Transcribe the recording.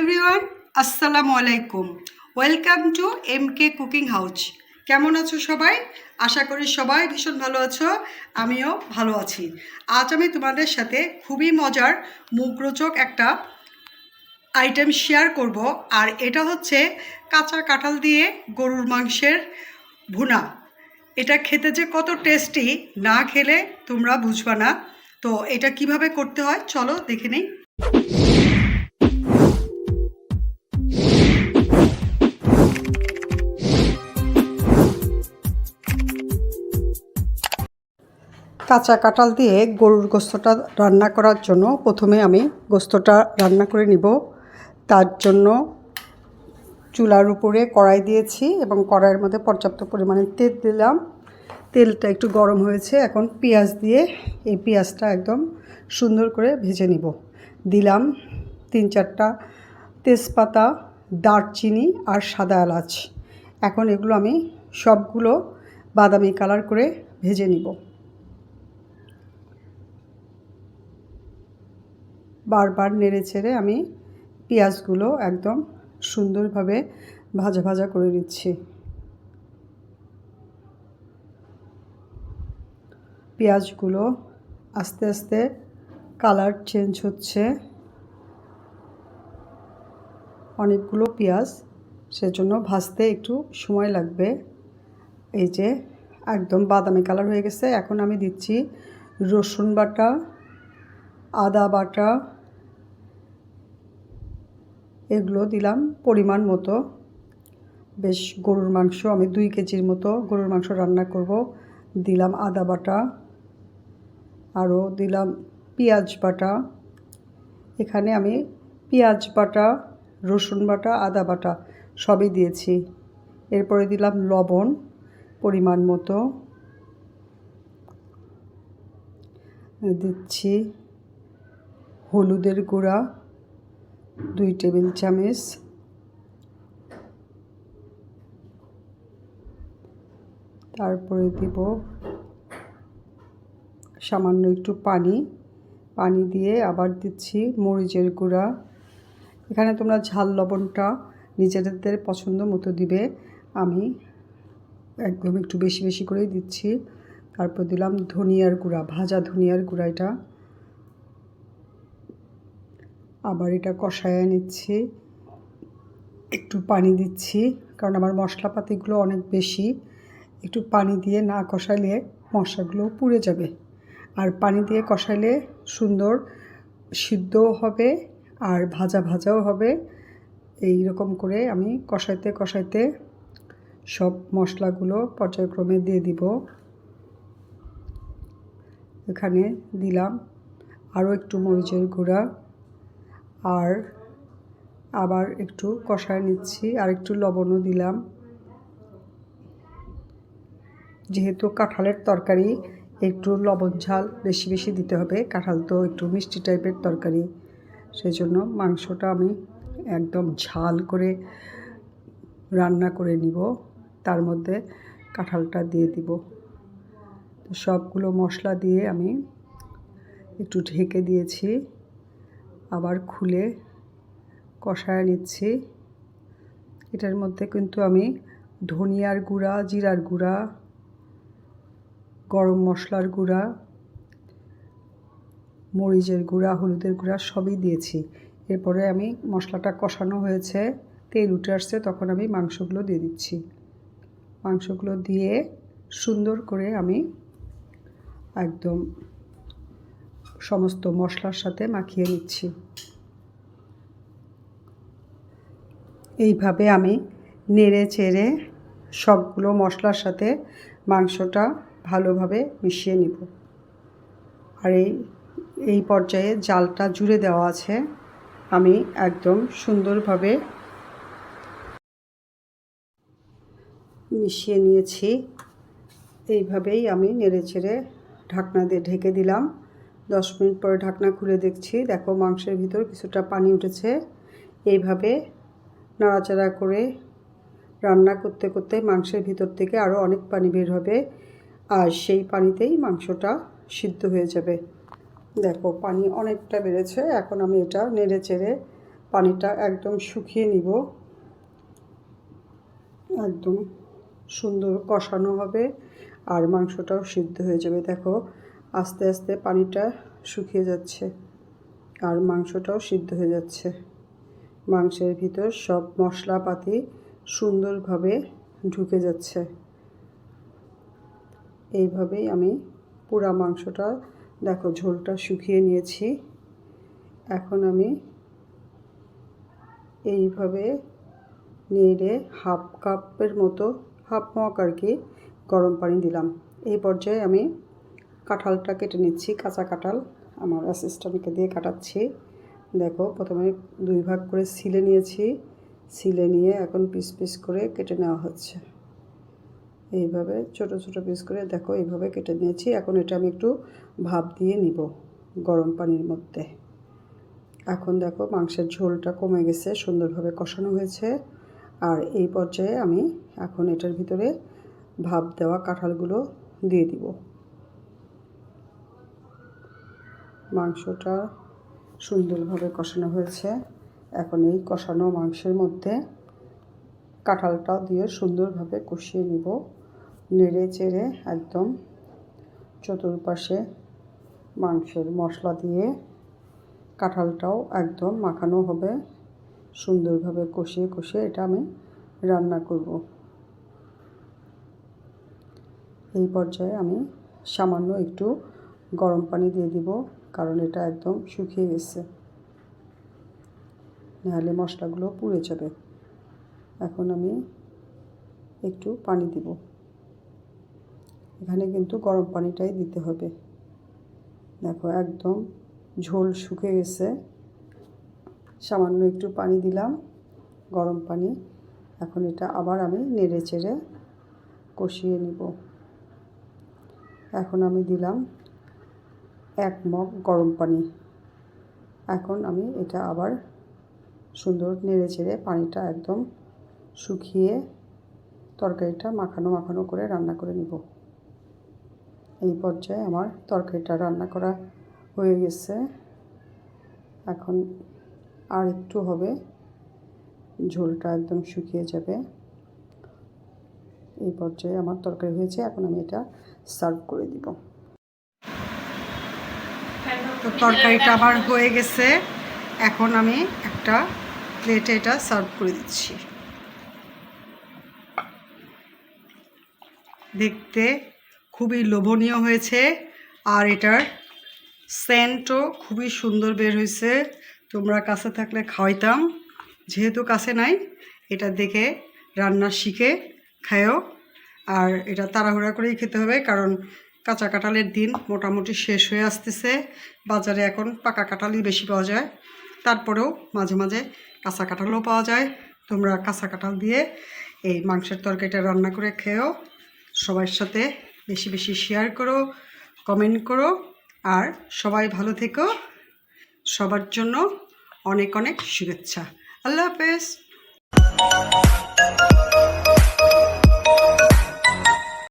Everyone, আসসালামু আলাইকুম। Welcome to M K cooking house. কেমন আছো সবাই? আশা করি সবাই ভীষণ ভালো আছো, আমিও ভালো আছি। আজ আমি তোমাদের সাথে খুবই মজার মুখরোচক একটা আইটেম শেয়ার করব, আর এটা হচ্ছে কাঁচা কাঁঠাল দিয়ে গরুর মাংসের ভুনা। এটা খেতে যে কত টেস্টি না খেলে তোমরা বুঝবা না। তো এটা কীভাবে করতে হয়, চলো দেখে নিই। কাঁচা কাঁঠাল দিয়ে গরুর গোস্তটা রান্না করার জন্য প্রথমে আমি গোস্তটা রান্না করে নিব। তার জন্য চুলার উপরে কড়াই দিয়েছি এবং কড়াইয়ের মধ্যে পর্যাপ্ত পরিমাণে তেল দিলাম। তেলটা একটু গরম হয়েছে, এখন পেঁয়াজ দিয়ে এই পেঁয়াজটা একদম সুন্দর করে ভেজে নিব। দিলাম তিন চারটা তেজপাতা, দারচিনি আর সাদা এলাচ। এখন এগুলো আমি সবগুলো বাদামি কালার করে ভেজে নিব। বারবার নেড়ে ছেড়ে আমি পেঁয়াজগুলো একদম সুন্দরভাবে ভাজা ভাজা করে নিচ্ছি। পেঁয়াজগুলো আস্তে আস্তে কালার চেঞ্জ হচ্ছে। অনেকগুলো পেঁয়াজ, সেজন্য ভাজতে একটু সময় লাগবে। এই যে একদম বাদামি কালার হয়ে গেছে। এখন আমি দিচ্ছি রসুন বাটা, আদা বাটা এগুলো দিলাম পরিমাণ মতো। বেশ গরুর মাংস আমি দুই কেজির মতো গরুর মাংস রান্না করব। দিলাম আদা বাটা, আরও দিলাম পেঁয়াজ বাটা। এখানে আমি পেঁয়াজ বাটা, রসুন বাটা, আদা বাটা সবই দিয়েছি। এরপরে দিলাম লবণ পরিমাণ মতো। দিচ্ছি হলুদের গুঁড়া। দুই টেবিল চামচ। তারপরে দিব সামান্য একটু পানি। পানি দিয়ে আবার দিচ্ছি মরিচের গুঁড়া। এখানে তোমরা ঝাল লবণটা নিজেদের পছন্দ মতো দিবে। আমি একদম একটু বেশি বেশি করেই দিচ্ছি। তারপর দিলাম ধনিয়ার গুঁড়া, ভাজা ধনিয়ার গুঁড়া এটা। আবার এটা কষায় নিচ্ছি। একটু পানি দিচ্ছি, কারণ আমার মশলাপাতিগুলো অনেক বেশি। একটু পানি দিয়ে না কষাইলে মশলাগুলো পুড়ে যাবে। আর পানি দিয়ে কষাইলে সুন্দর সিদ্ধও হবে আর ভাজা ভাজাও হবে। এই রকম করে আমি কষাইতে কষাইতে সব মশলাগুলো পর্যায়ক্রমে দিয়ে দিব। এখানে দিলাম আরও একটু মরিচের গুঁড়া। আর আবার একটু কষায় নিচ্ছি, আর একটু লবণও দিলাম। যেহেতু কাঁঠালের তরকারি, একটু লবণ ঝাল বেশি বেশি দিতে হবে। কাঁঠাল তো একটু মিষ্টি টাইপের তরকারি সেই জন্য মাংসটা আমি একদম ঝাল করে রান্না করে নিব। তার মধ্যে কাঁঠালটা দিয়ে দিব। সবগুলো মশলা দিয়ে আমি একটু ঢেকে দিয়েছি। আবার খুলে কষায় নিচ্ছি। এটার মধ্যে কিন্তু আমি ধনিয়ার গুঁড়া, জিরার গুঁড়া, গরম মশলার গুঁড়া, মরিচের গুঁড়া, হলুদের গুঁড়া সবই দিয়েছি। এরপরে আমি মশলাটা কষানো হয়েছে, তেল উঠে আসছে, তখন আমি মাংসগুলো দিয়ে দিচ্ছি। মাংসগুলো দিয়ে সুন্দর করে আমি একদম সমস্ত মশলার সাথে মাখিয়ে নিচ্ছি। এইভাবে আমি নেড়ে চেড়ে সবগুলো মশলার সাথে মাংসটা ভালোভাবে মিশিয়ে নিব। আর এই এই পর্যায়ে জালটা জুড়ে দেওয়া আছে। আমি একদম সুন্দরভাবে মিশিয়ে নিয়েছি। এইভাবেই আমি নেড়ে চেড়ে ঢাকনা দিয়ে ঢেকে দিলাম। দশ মিনিট পরে ঢাকনা খুলে দেখছি, দেখো মাংসের ভিতর কিছুটা পানি উঠেছে। এইভাবে নাড়াচাড়া করে রান্না করতে করতে মাংসের ভিতর থেকে আরও অনেক পানি বের হবে আর সেই পানিতেই মাংসটা সিদ্ধ হয়ে যাবে। দেখো পানি অনেকটা বেড়েছে, এখন আমি এটা নেড়ে চেড়ে পানিটা একদম শুকিয়ে নিব। একদম সুন্দর কষানো হবে আর মাংসটাও সিদ্ধ হয়ে যাবে, দেখো। আস্তে আস্তে পানিটা শুকিয়ে যাচ্ছে আর মাংসটাও সিদ্ধ হয়ে যাচ্ছে। মাংসের ভিতর সব মশলাপাতি সুন্দরভাবে ঢুকে যাচ্ছে। এইভাবেই আমি পুরা মাংসটা, দেখো ঝোলটা শুকিয়ে নিয়েছি। এখন আমি এইভাবে নেড়ে হাফ কাপের মতো, হাফ মগ আর কি, গরম পানি দিলাম। এই পর্যায়ে আমি কাঁঠালটা কেটে নিচ্ছি, কাঁচা কাঁঠাল। আমার অ্যাসিস্ট্যান্টকে দিয়ে কাটাচ্ছি। দেখো, প্রথমে দুই ভাগ করে সিলে নিয়েছি। সিলে নিয়ে এখন পিস পিস করে কেটে নেওয়া হচ্ছে। এইভাবে ছোট ছোট পিস করে দেখো, এইভাবে কেটে নিয়েছি। এখন এটা আমি একটু ভাপ দিয়ে নিব গরম পানির মধ্যে। এখন দেখো, মাংসের ঝোলটা কমে গেছে, সুন্দরভাবে কষানো হয়েছে। আর এই পর্যায়ে আমি এখন এটার ভিতরে ভাপ দেওয়া কাঁঠালগুলো দিয়ে দিব। মাংসটা সুন্দরভাবে কষানো হয়েছে। এখন এই কষানো মাংসের মধ্যে কাঁঠালটা দিয়ে সুন্দরভাবে কষিয়ে নিব। নেড়ে চেড়ে একদম চতুর্পাশে মাংসের মশলা দিয়ে কাঁঠালটাও একদম মাখানো হবে। সুন্দরভাবে কষিয়ে কষিয়ে এটা আমি রান্না করব। এই পর্যায়ে আমি সামান্য একটু গরম পানি দিয়ে দিব। কারণ এটা একদম শুকিয়ে গেছে। নাহলে মশলাগুলো পুড়ে যাবে। এখন আমি একটু পানি দিব। এখানে কিন্তু গরম পানিটাই দিতে হবে। দেখো একদম ঝোল শুকে গেছে। সামান্য একটু পানি দিলাম, গরম পানি। এখন এটা আবার আমি নেড়ে চেড়ে কষিয়ে নিব। এখন আমি দিলাম এক মগ গরম পানি। এখন আমি এটা আবার সুন্দর নেড়ে চেড়ে পানিটা একদম শুকিয়ে তরকারিটা মাখানো মাখানো করে রান্না করে নিব। এই পর্যায়ে আমার তরকারিটা রান্না করা হয়ে গেছে। এখন আর একটু হবে। ঝোলটা একদম শুকিয়ে যাবে। এই পর্যায়ে আমার তরকারি হয়েছে। এখন আমি এটা সার্ভ করে দিব। তো তরকারিটা আবার হয়ে গেছে। এখন আমি একটা প্লেটে এটা সার্ভ করে দিচ্ছি। দেখতে খুবই লোভনীয় হয়েছে আর এটার সেন্টও খুবই সুন্দর বের হয়েছে। তোমরা কাছে থাকলে খাওয়াইতাম। যেহেতু কাছে নাই, এটা দেখে রান্না শিখে খায়ও আর এটা তাড়াহুড়া করেই খেতে হবে কারণ কাঁচা কাঁঠালের দিন মোটামুটি শেষ হয়ে আসতেছে। বাজারে এখন পাকা কাঁঠালই বেশি পাওয়া যায়। তারপরেও মাঝে মাঝে কাঁচা কাঁঠালও পাওয়া যায়। তোমরা কাঁচা কাঁঠাল দিয়ে এই মাংসের তরকারিটা রান্না করে খেয়েও সবার সাথে বেশি বেশি শেয়ার করো কমেন্ট করো। আর সবাই ভালো থেকো। সবার জন্য অনেক অনেক শুভেচ্ছা। আল্লাহ হাফেজ।